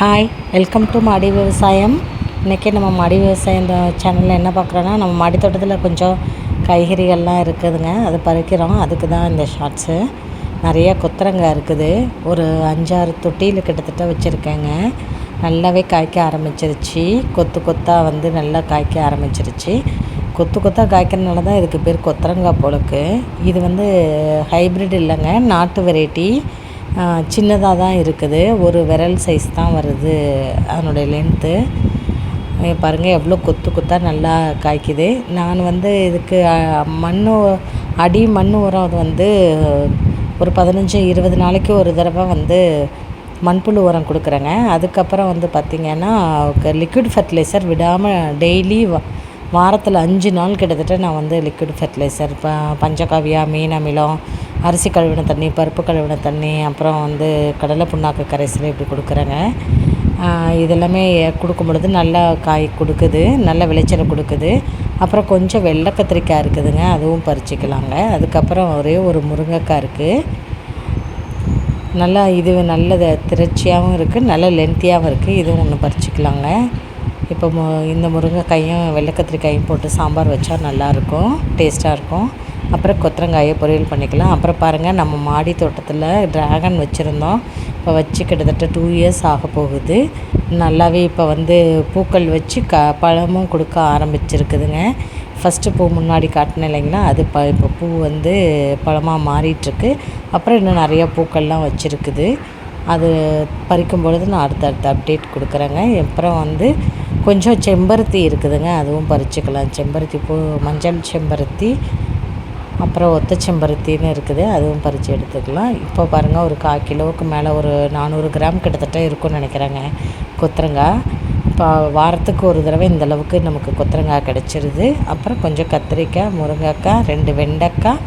Hi welcome to மாடி விவசாயம் இன்றைக்கி நம்ம மாடி விவசாயம் இந்த சேனலில் என்ன பார்க்குறோன்னா நம்ம மாடி தோட்டத்தில் கொஞ்சம் காய்கறிகள்லாம் இருக்குதுங்க. அது பறிக்கிறோம். அதுக்கு தான் இந்த ஷார்ட்ஸு நிறைய கொத்தரங்காய் இருக்குது. ஒரு அஞ்சாறு தொட்டியில் கிட்டத்தட்ட வச்சுருக்கேங்க. நல்லாவே காய்க்க ஆரம்பிச்சிருச்சு. கொத்து கொத்தாக வந்து நல்லா காய்க்க ஆரம்பிச்சிருச்சு. கொத்து கொத்தாக காய்க்கிறதுனால தான் இதுக்கு பேர் கொத்தரங்காய் போலுக்கு. இது வந்து ஹைப்ரிட் இல்லைங்க. நாட்டு வெரைட்டி சின்னதாக தான் இருக்குது. ஒரு விரல் சைஸ் தான் வருது அதனுடைய லென்த்து பாருங்கள் எவ்வளோ கொத்து கொத்தாக நல்லா காய்க்குது. நான் வந்து இதுக்கு மண் அடி மண் உரம் அது வந்து ஒரு பதினஞ்சு இருபது நாளைக்கு ஒரு தடவை வந்து மண்புழு உரம் கொடுக்குறேங்க. அதுக்கப்புறம் வந்து பார்த்திங்கன்னா லிக்விட் ஃபர்டிலைசர் விடாமல் டெய்லி வாரத்தில் அஞ்சு நாள் கிட்டத்தட்ட நான் வந்து லிக்விட் ஃபர்டிலைசர் இப்போ பஞ்சகாவியா மீன் அமிலம் அரிசி கழுவின தண்ணி பருப்பு கழுவின தண்ணி அப்புறம் வந்து கடலை புண்ணாக்கு கரைசல் இப்படி கொடுக்குறேங்க. இதெல்லாமே கொடுக்கும் பொழுது நல்லா காய் கொடுக்குது நல்ல விளைச்சலை கொடுக்குது. அப்புறம் கொஞ்சம் வெள்ளை கத்திரிக்காய் இருக்குதுங்க அதுவும் பறிச்சிக்கலாங்க. அதுக்கப்புறம் ஒரே ஒரு முருங்கைக்காய் இருக்குது நல்லா இது நல்ல திரட்சியாகவும் இருக்குது நல்ல லென்த்தியாகவும் இருக்குது இதுவும் ஒன்று பறிச்சிக்கலாங்க. இப்போ மு இந்த முருங்கைக்காயும் வெள்ளை கத்திரிக்காயும் போட்டு சாம்பார் வச்சா நல்லாயிருக்கும் டேஸ்ட்டாக இருக்கும். அப்புறம் கொத்தரங்காயை பொரியல் பண்ணிக்கலாம். அப்புறம் பாருங்கள் நம்ம மாடி தோட்டத்தில் ட்ராகன் வச்சுருந்தோம். இப்போ வச்சு கிட்டத்தட்ட டூ இயர்ஸ் ஆக போகுது. நல்லாவே இப்போ வந்து பூக்கள் வச்சு க பழமும் கொடுக்க ஆரம்பிச்சிருக்குதுங்க. ஃபஸ்ட்டு பூ முன்னாடி காட்டினேன் இல்லைங்களா? அது ப இப்போ பூ வந்து பழமாக மாறிட்டுருக்கு. அப்புறம் இன்னும் நிறையா பூக்கள்லாம் வச்சுருக்குது. அது பறிக்கும் பொழுது நான் அடுத்தடுத்த அப்டேட் கொடுக்குறேங்க. அப்புறம் வந்து கொஞ்சம் செம்பருத்தி இருக்குதுங்க. அதுவும் பறிச்சுக்கலாம். செம்பருத்தி பூ மஞ்சள் செம்பருத்தி அப்புறம் ஒத்த செம்பருத்தின்னு இருக்குது அதுவும் பறித்து எடுத்துக்கலாம். இப்போ பாருங்கள் ஒரு கால் கிலோவுக்கு மேலே ஒரு நானூறு கிராம் கிட்டத்தட்ட இருக்கும்னு நினைக்கிறேங்க. கொத்தரங்காய் இப்போ வாரத்துக்கு ஒரு தடவை இந்தளவுக்கு நமக்கு கொத்தரங்காய் கிடச்சிருது. அப்புறம் கொஞ்சம் கத்திரிக்காய் முருங்கைக்காய் ரெண்டு வெண்டைக்காய்